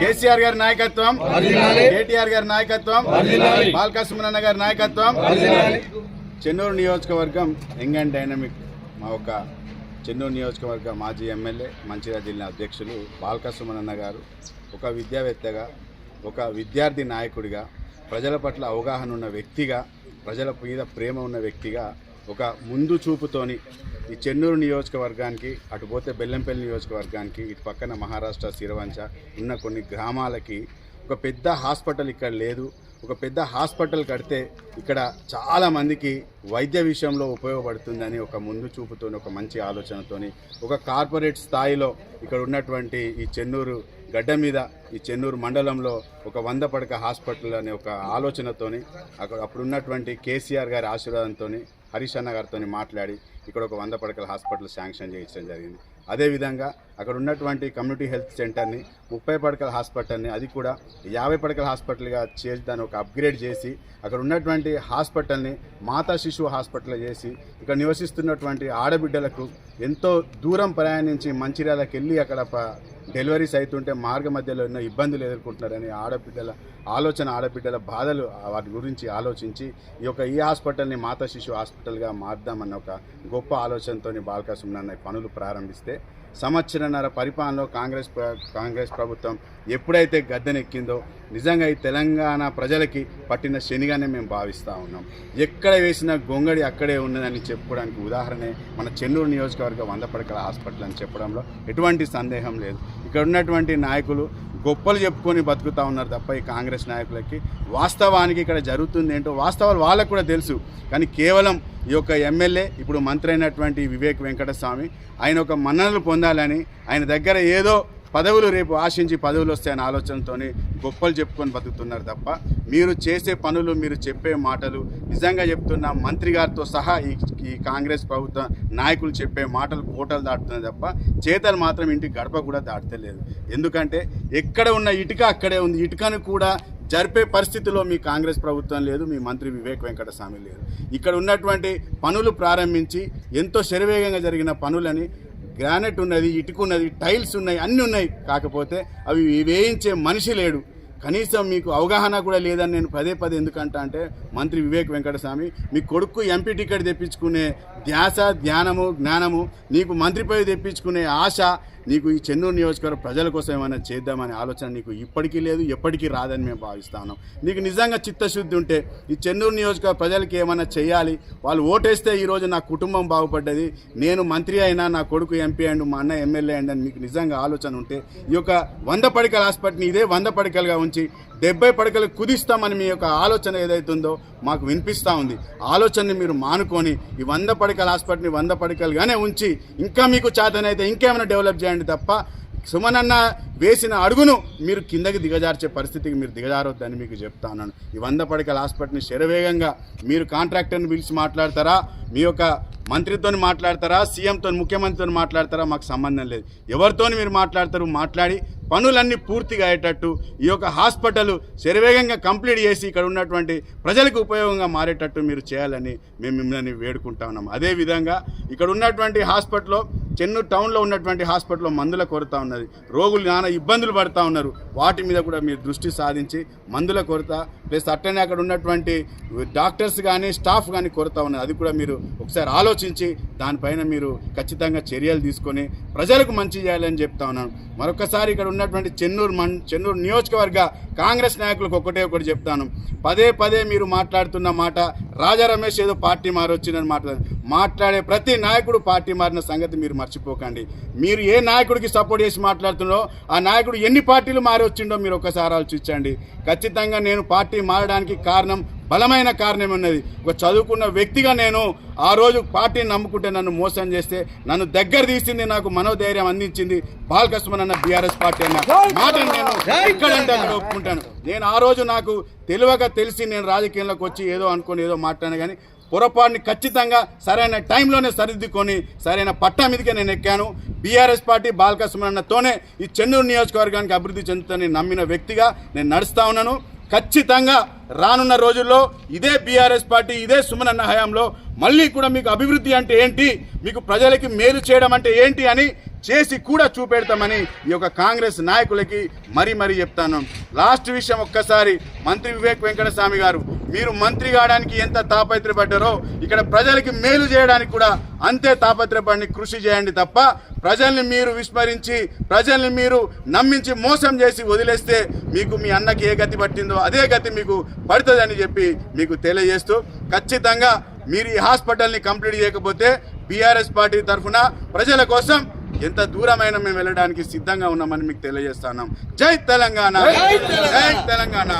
కేసీఆర్ గారి నాయకత్వం కేటీఆర్ గారి నాయకత్వం బాల్కా సుమనన్న గారి నాయకత్వం. చెన్నూరు నియోజకవర్గం యంగ్ అండ్ డైనమిక్ మా ఒక చెన్నూరు నియోజకవర్గ మాజీ ఎమ్మెల్యే మంచిర్యాల జిల్లా అధ్యక్షులు బాల్కా సుమనన్న గారు ఒక విద్యావేత్తగా ఒక విద్యార్థి నాయకుడిగా ప్రజల పట్ల అవగాహన ఉన్న వ్యక్తిగా ప్రజల మీద ప్రేమ ఉన్న వ్యక్తిగా ఒక ముందు చూపుతోని ఈ చెన్నూరు నియోజకవర్గానికి అటు పోతే బెల్లంపల్లి నియోజకవర్గానికి ఇటు పక్కన మహారాష్ట్ర సిరవంచ ఉన్న కొన్ని గ్రామాలకి ఒక పెద్ద హాస్పిటల్ ఇక్కడ లేదు. ఒక పెద్ద హాస్పిటల్ కడితే ఇక్కడ చాలామందికి వైద్య విషయంలో ఉపయోగపడుతుందని ఒక ముందు చూపుతోని ఒక మంచి ఆలోచనతోని ఒక కార్పొరేట్ స్థాయిలో ఇక్కడ ఉన్నటువంటి ఈ చెన్నూరు గడ్డ మీద ఈ చెన్నూరు మండలంలో ఒక వంద పడక హాస్పిటల్ అనే ఒక ఆలోచనతోని అక్కడ అప్పుడు ఉన్నటువంటి కేసీఆర్ గారి ఆశీర్వాదంతో హరీష్ అన్న గారితో మాట్లాడి ఇక్కడ ఒక వంద పడకల హాస్పిటల్ శాంక్షన్ చేయించడం జరిగింది. అదేవిధంగా అక్కడ ఉన్నటువంటి కమ్యూనిటీ హెల్త్ సెంటర్ని ముప్పై పడకల హాస్పిటల్ని అది కూడా యాభై పడకల హాస్పిటల్గా చేసి దాన్ని ఒక అప్గ్రేడ్ చేసి అక్కడ ఉన్నటువంటి హాస్పిటల్ని మాతా శిశువు హాస్పిటల్ చేసి ఇక్కడ నివసిస్తున్నటువంటి ఆడబిడ్డలకు ఎంతో దూరం ప్రయాణించి మంచిర్యాలకు వెళ్ళి అక్కడ డెలివరీస్ అవుతుంటే మార్గ మధ్యలో ఎన్నో ఇబ్బందులు ఎదుర్కొంటున్నారని ఆడబిడ్డల ఆలోచన ఆడబిడ్డల బాధలు వాటి గురించి ఆలోచించి ఈ యొక్క ఈ హాస్పిటల్ని మాతా శిశు హాస్పిటల్గా మార్దామన్న ఒక గొప్ప ఆలోచనతో బాలకా పనులు ప్రారంభిస్తే సంవత్సరన్నర పరిపాలనలో కాంగ్రెస్ కాంగ్రెస్ ప్రభుత్వం ఎప్పుడైతే గద్దెనెక్కిందో నిజంగా ఈ తెలంగాణ ప్రజలకి పట్టిన శనిగానే మేము భావిస్తూ ఉన్నాం. ఎక్కడ వేసిన గొంగడి అక్కడే ఉన్నదని చెప్పుకోవడానికి ఉదాహరణే మన చెన్నూరు నియోజకవర్గ వంద పడకల హాస్పిటల్ అని చెప్పడంలో ఎటువంటి సందేహం లేదు. ఇక్కడ ఉన్నటువంటి నాయకులు గొప్పలు చెప్పుకొని బతుకుతా ఉన్నారు తప్ప ఈ కాంగ్రెస్ నాయకులకి. వాస్తవానికి ఇక్కడ జరుగుతుంది ఏంటో వాస్తవాలు వాళ్ళకు కూడా తెలుసు. కానీ కేవలం ఈ యొక్క ఎమ్మెల్యే ఇప్పుడు మంత్రి అయినటువంటి వివేక్ వెంకటస్వామి ఆయన ఒక మన్ననలు పొందాలని ఆయన దగ్గర ఏదో పదవులు రేపు ఆశించి పదవులు వస్తాయనే ఆలోచనతో గొప్పలు చెప్పుకొని బతుకుతున్నారు తప్ప మీరు చేసే పనులు మీరు చెప్పే మాటలు నిజంగా చెప్తున్న మంత్రి గారితో సహా ఈ ఈ కాంగ్రెస్ ప్రభుత్వ నాయకులు చెప్పే మాటలు కోటలు దాటుతున్నాయి తప్ప చేతలు మాత్రం ఇంటి గడప కూడా దాటలేదు. ఎందుకంటే ఎక్కడ ఉన్న ఇటుక అక్కడే ఉంది. ఇటుకను కూడా జరిపే పరిస్థితిలో మీ కాంగ్రెస్ ప్రభుత్వం లేదు మీ మంత్రి వివేక్ వెంకటస్వామి లేదు. ఇక్కడ ఉన్నటువంటి పనులు ప్రారంభించి ఎంతో శరవేగంగా జరిగిన పనులని గ్రానైట్ ఉన్నది ఇటుక ఉన్నది టైల్స్ ఉన్నాయి అన్నీ ఉన్నాయి. కాకపోతే అవి వేయించే మనిషి లేడు. కనీసం మీకు అవగాహన కూడా లేదని నేను పదే పదే ఎందుకంటా అంటే మంత్రి వివేక్ వెంకటస్వామి మీ కొడుకు ఎంపీ టికెట్ తెప్పించుకునే ధ్యాస ధ్యానము జ్ఞానము నీకు మంత్రి పదవి తెప్పించుకునే ఆశ నీకు ఈ చెన్నూరు నియోజకవర్గ ప్రజల కోసం ఏమైనా చేద్దామనే ఆలోచన నీకు ఇప్పటికీ లేదు ఎప్పటికీ రాదని మేము భావిస్తాను నీకు నిజంగా చిత్తశుద్ధి ఉంటే ఈ చెన్నూరు నియోజకవర్గ ప్రజలకి ఏమైనా చేయాలి? వాళ్ళు ఓటేస్తే ఈరోజు నా కుటుంబం బాగుపడ్డది నేను మంత్రి అయినా నా కొడుకు ఎంపీ అండ్ మా అన్న ఎమ్మెల్యే అండ్ అని మీకు నిజంగా ఆలోచన ఉంటే ఈ యొక్క వంద పడికల హాస్పిటల్ని ఇదే వంద పడికలుగా ఉంచి డెబ్బై పడకలు కుదిస్తామని మీ యొక్క ఆలోచన ఏదైతుందో మాకు వినిపిస్తూ ఉంది. ఆలోచనని మీరు మానుకొని ఈ వంద పడకల హాస్పిటల్ని వంద పడకలుగానే ఉంచి ఇంకా మీకు చేతనైతే ఇంకేమైనా డెవలప్ చేయండి తప్ప సుమనన్న వేసిన అడుగును మీరు కిందకి దిగజార్చే పరిస్థితికి మీరు దిగజారొద్దని మీకు చెప్తాను ఈ వంద పడకల హాస్పిటల్ని శరవేగంగా మీరు కాంట్రాక్టర్ని పిలిచి మాట్లాడతారా? మీ యొక్క మంత్రితో మాట్లాడతారా? సీఎంతో ముఖ్యమంత్రితో మాట్లాడతారా? మాకు సంబంధం లేదు. ఎవరితో మీరు మాట్లాడతారు? మాట్లాడి పనులన్నీ పూర్తిగా అయ్యేటట్టు ఈ యొక్క హాస్పిటల్ శరవేగంగా కంప్లీట్ చేసి ఇక్కడ ఉన్నటువంటి ప్రజలకు ఉపయోగంగా మారేటట్టు మీరు చేయాలని మేము మిమ్మల్ని వేడుకుంటా ఉన్నాం. అదేవిధంగా ఇక్కడ ఉన్నటువంటి హాస్పిటల్లో చెన్నూరు టౌన్లో ఉన్నటువంటి హాస్పిటల్లో మందుల కొరత ఉన్నది. రోగులు నానా ఇబ్బందులు పడుతూ ఉన్నారు. వాటి మీద కూడా మీరు దృష్టి సాధించి మందుల కొరత ప్లస్ అట్టనే అక్కడ ఉన్నటువంటి డాక్టర్స్ కానీ స్టాఫ్ కానీ కొరత ఉన్నది అది కూడా మీరు ఒకసారి ఆలోచించి దానిపైన మీరు ఖచ్చితంగా చర్యలు తీసుకొని ప్రజలకు మంచి చేయాలని చెప్తా ఉన్నాను. మరొకసారి ఇక్కడ ఉన్నటువంటి చెన్నూరు మన్ చెన్నూరు నియోజకవర్గ కాంగ్రెస్ నాయకులకు ఒకటే ఒకటి చెప్తాను. పదే పదే మీరు మాట్లాడుతున్న మాట రాజా రమేష్ ఏదో పార్టీ మారొచ్చిందని మాట్లాడు మాట్లాడే ప్రతి నాయకుడు పార్టీ మారిన సంగతి మీరు మర్చిపోకండి. మీరు ఏ నాయకుడికి సపోర్ట్ చేసి మాట్లాడుతున్నారో ఆ నాయకుడు ఎన్ని పార్టీలు మారి వచ్చిండో మీరు ఒకసారి ఆలోచించండి. ఖచ్చితంగా నేను పార్టీ మారడానికి కారణం బలమైన కారణం ఉన్నది. ఒక చదువుకున్న వ్యక్తిగా నేను ఆ రోజు పార్టీని నమ్ముకుంటే నన్ను మోసం చేస్తే నన్ను దగ్గర తీసింది నాకు మనోధైర్యం అందించింది బాలకృష్ణ అన్న బీఆర్ఎస్ పార్టీ అన్న మాట నేను ఎక్కడంటే అక్కడ ఒప్పుకుంటాను. నేను ఆ రోజు నాకు తెలియక తెలిసి నేను రాజకీయంలోకి వచ్చి ఏదో అనుకొని ఏదో మాట్లాడాను కానీ పొరపాటుని ఖచ్చితంగా సరైన టైంలోనే సరిదిద్దుకొని సరైన పట్టా మీదకే నేను ఎక్కాను. బీఆర్ఎస్ పార్టీ బాలక సుమన్నతోనే ఈ చెన్నూరు నియోజకవర్గానికి అభివృద్ధి చెందుతుందని నమ్మిన వ్యక్తిగా నేను నడుస్తా ఉన్నాను. ఖచ్చితంగా రానున్న రోజుల్లో ఇదే బీఆర్ఎస్ పార్టీ ఇదే సుమనన్న హయాంలో మళ్ళీ కూడా మీకు అభివృద్ధి అంటే ఏంటి? మీకు ప్రజలకి మేలు చేయడం అంటే ఏంటి అని చేసి కూడా చూపెడతామని ఈ యొక్క కాంగ్రెస్ నాయకులకి మరీ మరీ చెప్తాను. లాస్ట్ విషయం ఒక్కసారి మంత్రి వివేక్ వెంకటస్వామి గారు మీరు మంత్రి కావడానికి ఎంత తాపత్రపడ్డారో ఇక్కడ ప్రజలకి మేలు చేయడానికి కూడా అంతే తాపత్రపడి కృషి చేయండి తప్ప ప్రజల్ని మీరు విస్మరించి ప్రజల్ని మీరు నమ్మించి మోసం చేసి వదిలేస్తే మీకు మీ అన్నకి ఏ గతి పట్టిందో అదే గతి మీకు పడుతుందని చెప్పి మీకు తెలియజేస్తూ ఖచ్చితంగా మీరు ఈ హాస్పిటల్ని కంప్లీట్ చేయకపోతే బీఆర్ఎస్ పార్టీ తరఫున ప్రజల కోసం ఎంత దూరమైన మేము వెళ్ళడానికి సిద్ధంగా ఉన్నామని మీకు తెలియజేస్తున్నాం జై తెలంగాణ. జై తెలంగాణ.